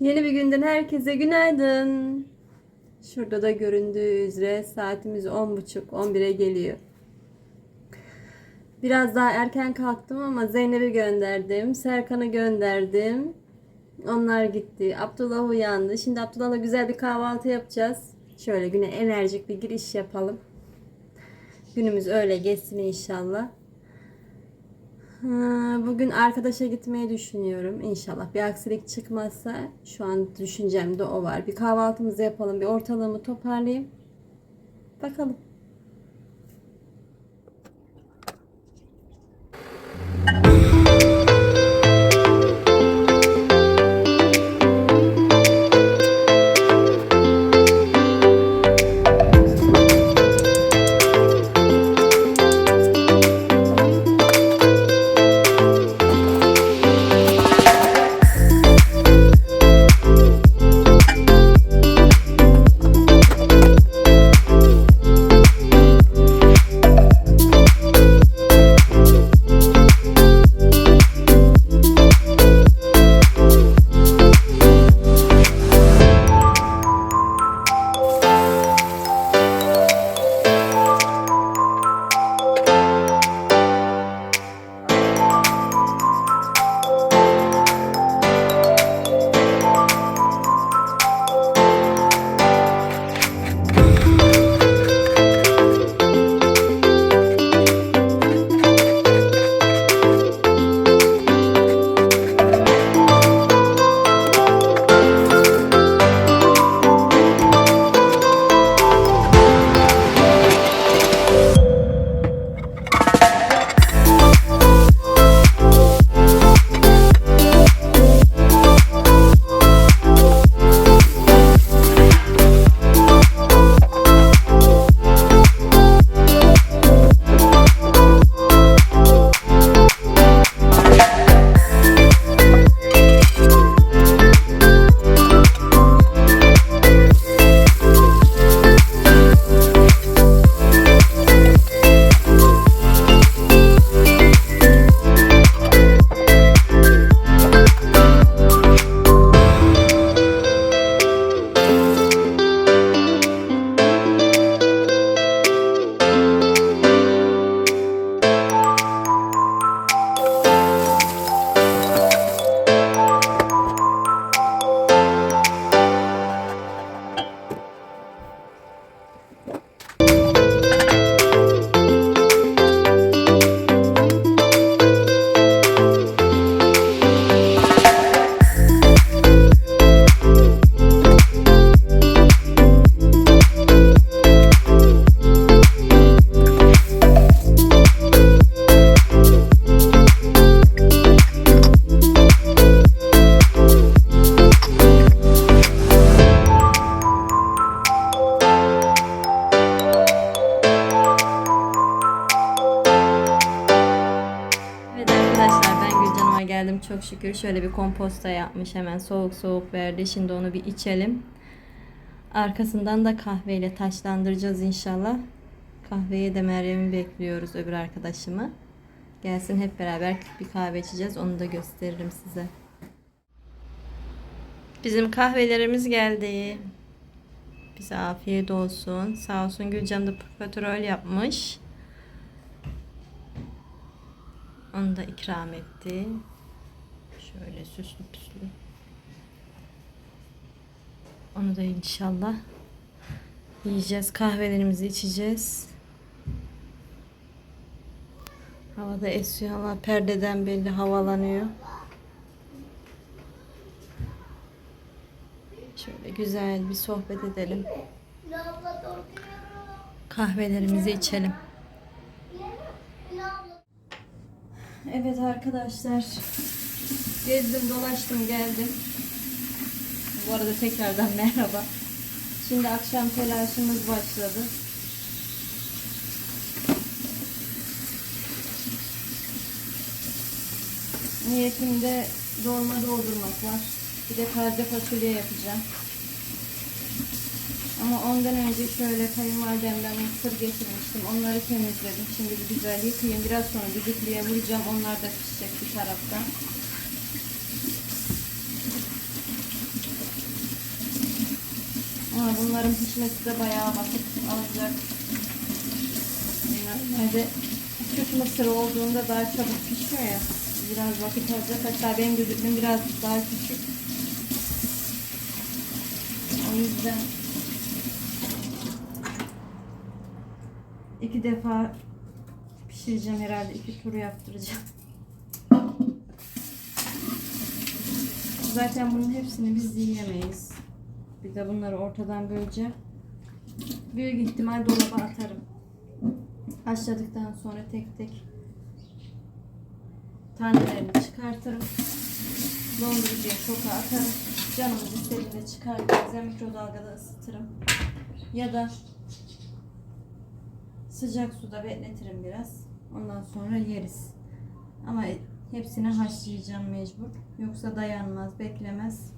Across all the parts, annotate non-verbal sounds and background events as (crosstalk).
Yeni bir günden herkese günaydın. Şurada da göründüğü üzere saatimiz 10.30 11'e geliyor. Biraz daha erken kalktım ama Zeynep'i gönderdim. Serkan'ı gönderdim. Onlar gitti. Abdullah uyandı. Şimdi Abdullah'la güzel bir kahvaltı yapacağız. Şöyle güne enerjik bir giriş yapalım. Günümüz öyle geçsin inşallah. Bugün arkadaşa gitmeyi düşünüyorum. İnşallah bir aksilik çıkmazsa şu an düşüncemde o var. Bir kahvaltımızı yapalım, bir ortalığımı toparlayayım. Bakalım. Gülcan'ıma geldim çok şükür. Şöyle bir komposta yapmış hemen soğuk soğuk verdi. Şimdi onu bir içelim. Arkasından da kahveyle taşlandıracağız inşallah. Kahveye de Meryem'i bekliyoruz öbür arkadaşımı. Gelsin hep beraber bir kahve içeceğiz. Onu da gösteririm size. Bizim kahvelerimiz geldi. Bize afiyet olsun. Sağ olsun Gülcan da profiterol yapmış. Onu da ikram etti. Şöyle süslü püslü. Onu da inşallah yiyeceğiz. Kahvelerimizi içeceğiz. Havada esiyor ama perdeden belli havalanıyor. Şöyle güzel bir sohbet edelim. Kahvelerimizi içelim. Evet arkadaşlar. Gezdim dolaştım geldim. Bu arada tekrardan (laughs) merhaba. Şimdi akşam telaşımız başladı. Niyetimde dolma doldurmak var. Bir de taze fasulye yapacağım. Ama ondan önce şöyle kayınvalidemden mısır getirmiştim. Onları temizledim. Şimdi bir güzel yıkayayım. Biraz sonra düdüklüye vuracağım. Onlar da pişecek bir taraftan. Ama bunların pişmesi de bayağı vakit alacak. Normalde Türk mısır olduğunda daha çabuk pişiyor ya. Biraz vakit alacak. Hatta benim düdüklüm biraz daha küçük. O yüzden iki defa pişireceğim herhalde. iki tur yaptıracağım. Zaten bunun hepsini biz yiyemeyiz. Bir de bunları ortadan böleceğim. Büyük ihtimal dolaba atarım. Haşladıktan sonra tek tek tanelerini çıkartırım. Dondurucuya şoka atarım. Canımız istediğinde çıkartırız. Ya mikrodalgada ısıtırım. Ya da sıcak suda bekletirim biraz. Ondan sonra yeriz. Ama hepsini haşlayacağım mecbur. Yoksa dayanmaz, beklemez.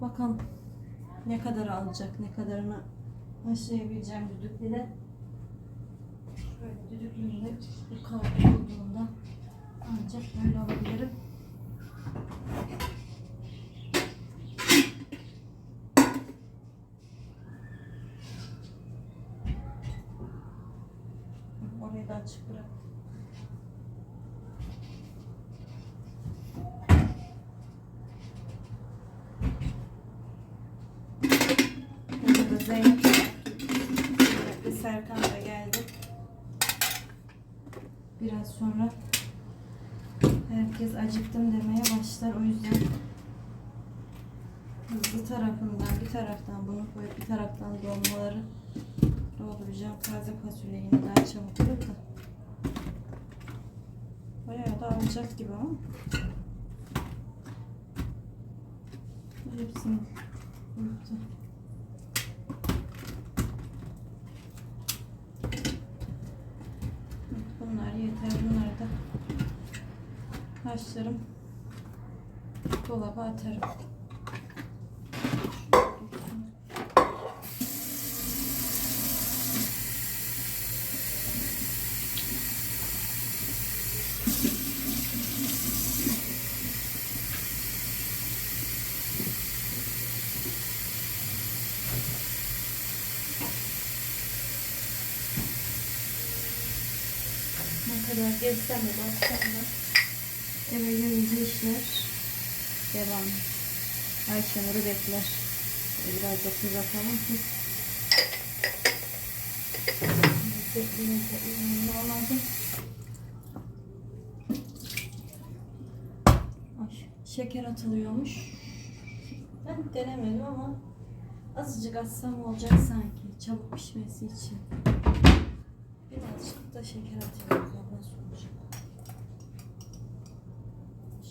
Bakalım ne kadar alacak, ne kadarını haşlayabileceğim düdüklüde. Şöyle düdüklümde bu kadar olduğunda ancak böyle alabilirim. Orayı da açık bırak. Burada da Zeynep ve Serkan da geldi. Biraz sonra herkes acıktım demeye başlar. O yüzden hızlı tarafından bir taraftan bunu koyup bir taraftan dolmaları dolduracağım. Taze fasulye yine daha çabuk olur da. Bayağı da alacak gibi ama. Hepsini koyup da Bunlar yeter. Bunları da haşlarım. Dolaba atarım. Ne kadar gezsem de baksam da eve gelince işler devam. Ayşenur'u bekler. Biraz da tuz atalım ki şeker atılıyormuş. Ben denemedim ama azıcık atsam olacak sanki çabuk pişmesi için. Birazcık da şeker atıyorum. Bakalım Nasıl olacak?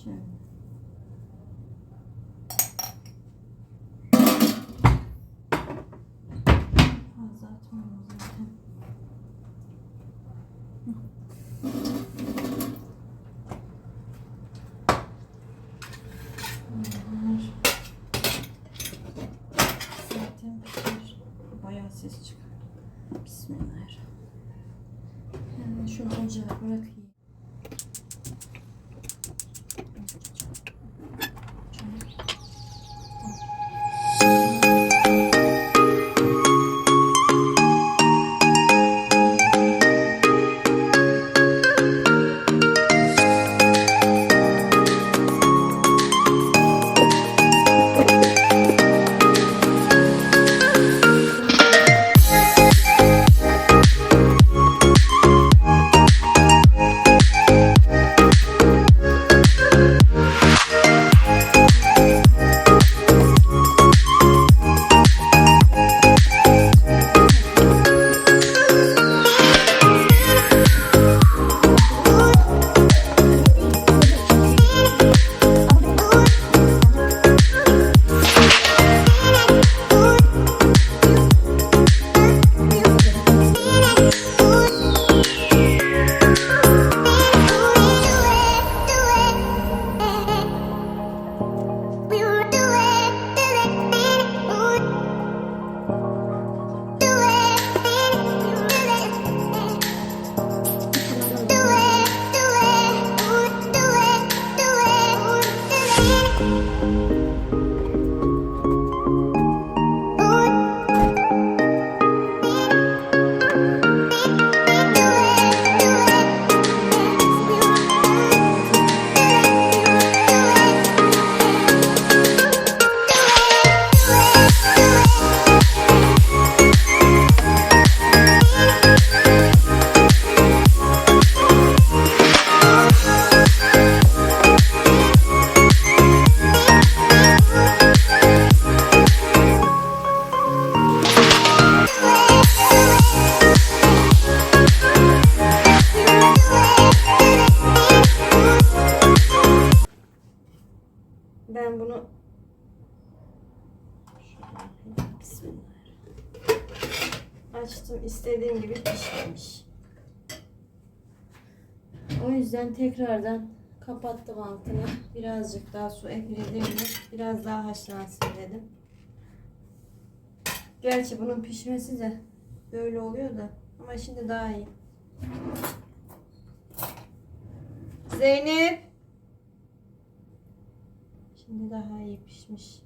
Şöyle. Fazla atmam zaten. Bunlar zaten pişer. Bayağı ses çıkar. Bismillahirrahmanirrahim. Hemen şunu ocağa bırakayım. Bismillah. Açtım istediğim gibi pişmemiş. O yüzden tekrardan kapattım altını. Birazcık daha su ekledim. Biraz daha haşlansın dedim. Gerçi bunun pişmesi de böyle oluyor da. Ama şimdi daha iyi. Zeynep. Şimdi daha iyi pişmiş.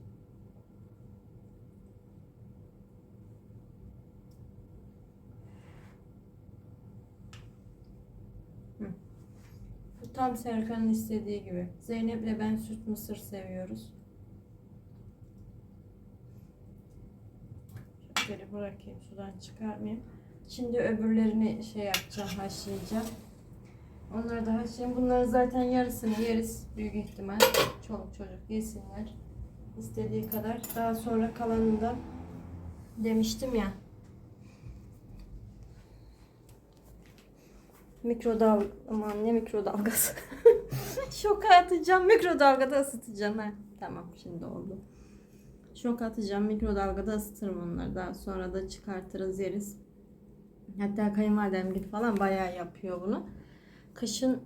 Tam Serkan'ın istediği gibi. Zeynep'le ben süt mısır seviyoruz. Şöyle bırakayım sudan çıkarmayayım. Şimdi öbürlerini şey yapacağım, haşlayacağım. Onları da haşlayayım. Bunları zaten yarısını yeriz büyük ihtimal. Çoluk çocuk yesinler. İstediği kadar. Daha sonra kalanını da demiştim ya. Mikrodalga aman ne mikrodalgası. (laughs) Şoka atacağım. Mikrodalgada ısıtacağım. Ha, tamam şimdi oldu. Şok atacağım. Mikrodalgada ısıtırım onları. Daha sonra da çıkartırız yeriz. Hatta kayınvalidem gibi falan bayağı yapıyor bunu. Kışın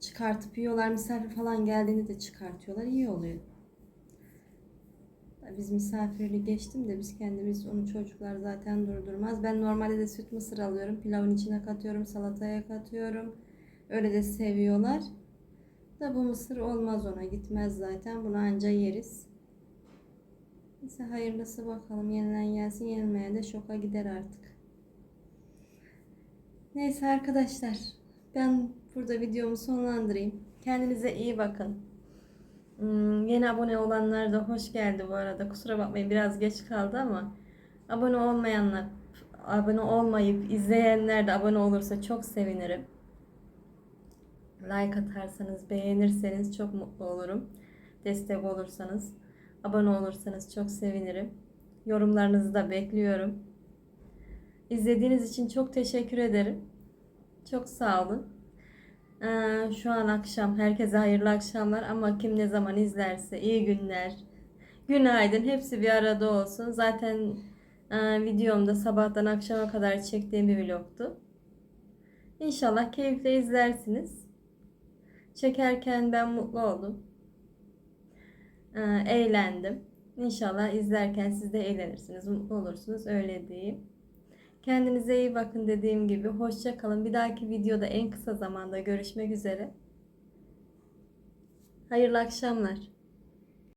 çıkartıp yiyorlar. Misafir falan geldiğinde de çıkartıyorlar. İyi oluyor. Biz misafirli geçtim de biz kendimiz onu çocuklar zaten durdurmaz. Ben normalde de süt mısır alıyorum. Pilavın içine katıyorum, salataya katıyorum. Öyle de seviyorlar. Da bu mısır olmaz ona gitmez zaten. Bunu anca yeriz. Neyse hayırlısı bakalım. Yenilen gelsin, yenilmeyen de şoka gider artık. Neyse arkadaşlar. Ben burada videomu sonlandırayım. Kendinize iyi bakın. Hmm, yeni abone olanlar da hoş geldi bu arada. Kusura bakmayın biraz geç kaldı ama abone olmayanlar, abone olmayıp izleyenler de abone olursa çok sevinirim. Like atarsanız, beğenirseniz çok mutlu olurum. Destek olursanız, abone olursanız çok sevinirim. Yorumlarınızı da bekliyorum. İzlediğiniz için çok teşekkür ederim. Çok sağ olun. Ee, şu an akşam. Herkese hayırlı akşamlar ama kim ne zaman izlerse iyi günler. Günaydın. Hepsi bir arada olsun. Zaten e, videomda sabahtan akşama kadar çektiğim bir vlogtu. İnşallah keyifle izlersiniz. Çekerken ben mutlu oldum. Ee, eğlendim. İnşallah izlerken siz de eğlenirsiniz, mutlu olursunuz. Öyle diyeyim. Kendinize iyi bakın dediğim gibi. Hoşça kalın. Bir dahaki videoda en kısa zamanda görüşmek üzere. Hayırlı akşamlar.